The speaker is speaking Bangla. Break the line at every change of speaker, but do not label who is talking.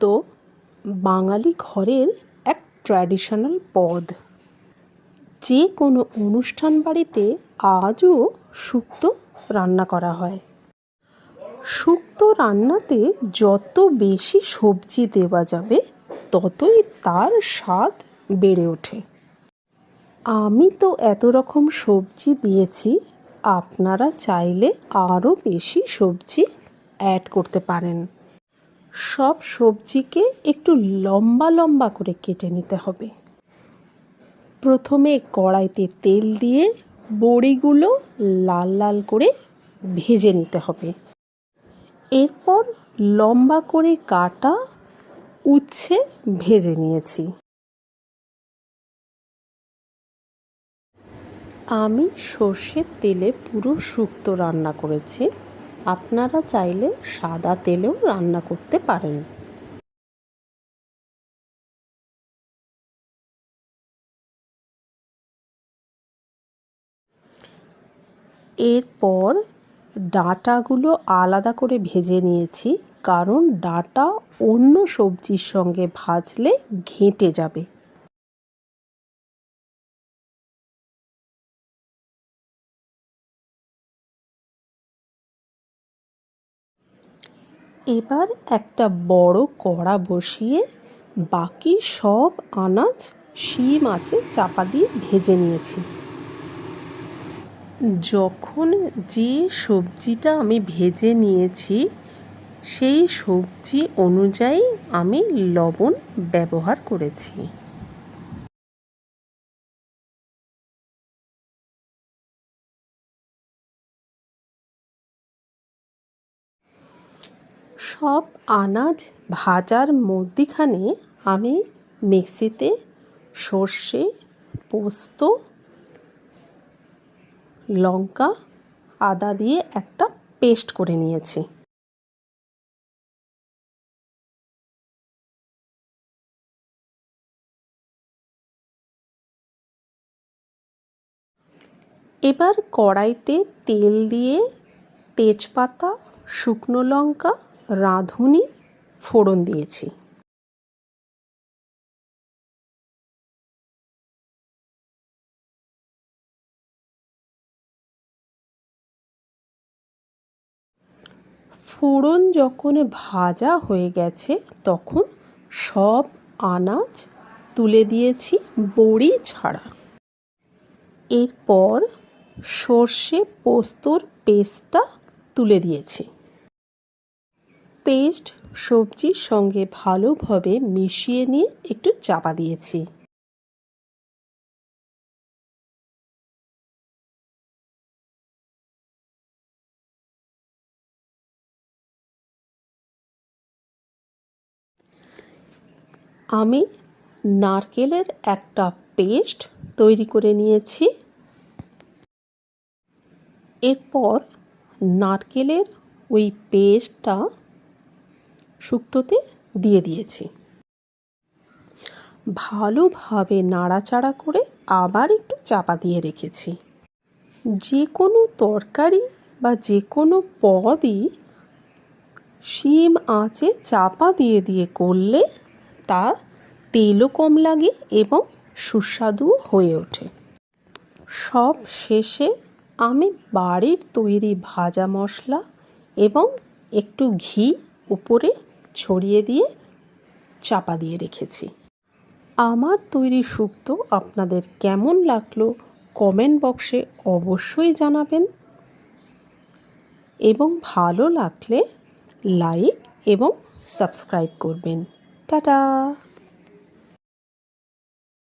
শুক্তো বাঙালি ঘরের এক ট্র্যাডিশনাল পদ। যে কোনো অনুষ্ঠান বাড়িতে আজও শুক্তো রান্না করা হয়। শুক্তো রান্নাতে যত বেশি সবজি দেওয়া যাবে, ততই তার স্বাদ বেড়ে ওঠে। আমি তো এত রকম সবজি দিয়েছি, আপনারা চাইলে আরও বেশি সবজি অ্যাড করতে পারেন। সব সবজিকে একটু লম্বা লম্বা করে কেটে নিতে হবে। প্রথমে কড়াইতে তেল দিয়ে বড়িগুলো লাল লাল করে ভেজে নিতে হবে। এরপর লম্বা করে কাটা উচ্ছে ভেজে নিয়েছি। আমি সর্ষের তেলে পুরো শুক্তো রান্না করেছি। আপনারা চাইলে সাদা তেলেও রান্না করতে পারেন। এরপর ডাটাগুলো আলাদা করে ভেজে নিয়েছি, কারণ ডাটা অন্য সবজির সঙ্গে ভাজলে ঘেঁটে যাবে। এবার একটা বড় কড়া বসিয়ে বাকি সব আনাজ, শিম আছে, চাপা দিয়ে ভেজে নিয়েছি। যখন যে সবজিটা আমি ভেজে নিয়েছি, সেই সবজি অনুযায়ী আমি লবণ ব্যবহার করেছি। সব আনাজ ভাজার মধ্যিখানে আমি মিক্সিতে সর্ষে, পোস্ত, লঙ্কা, আদা দিয়ে একটা পেস্ট করে নিয়েছি। এবার কড়াইতে তেল দিয়ে তেজপাতা, শুকনো লঙ্কা রাঁধুনি ফোড়ন দিয়েছি। ফোড়ন যখন ভাজা হয়ে গেছে, তখন সব আনাজ তুলে দিয়েছি বড়ি ছাড়া। এরপর সর্ষে পোস্তর পেস্টটা তুলে দিয়েছি। পেস্ট সবজির সঙ্গে ভালোভাবে মিশিয়ে নিয়ে একটু চাপা দিয়েছি। আমি নারকেলের একটা পেস্ট তৈরি করে নিয়েছি। এরপর নারকেলের ওই পেস্টটা শুক্তোতে দিয়ে দিয়েছি। ভালোভাবে নাড়াচাড়া করে আবার একটু চাপা দিয়ে রেখেছি। যে কোনো তরকারি বা যে কোনো পদই শিম আঁচে চাপা দিয়ে দিয়ে করলে তা তেলও কম লাগে এবং সুস্বাদুও হয়ে ওঠে। সব শেষে আমি বাড়ির তৈরি ভাজা মশলা এবং একটু ঘি উপরে ছড়িয়ে দিয়ে চাপা দিয়ে রেখেছি। আমার তৈরি শুক্তো আপনাদের কেমন লাগল কমেন্ট বক্সে অবশ্যই জানাবেন। এবং ভালো লাগলে লাইক এবং সাবস্ক্রাইব করবেন। টাটা!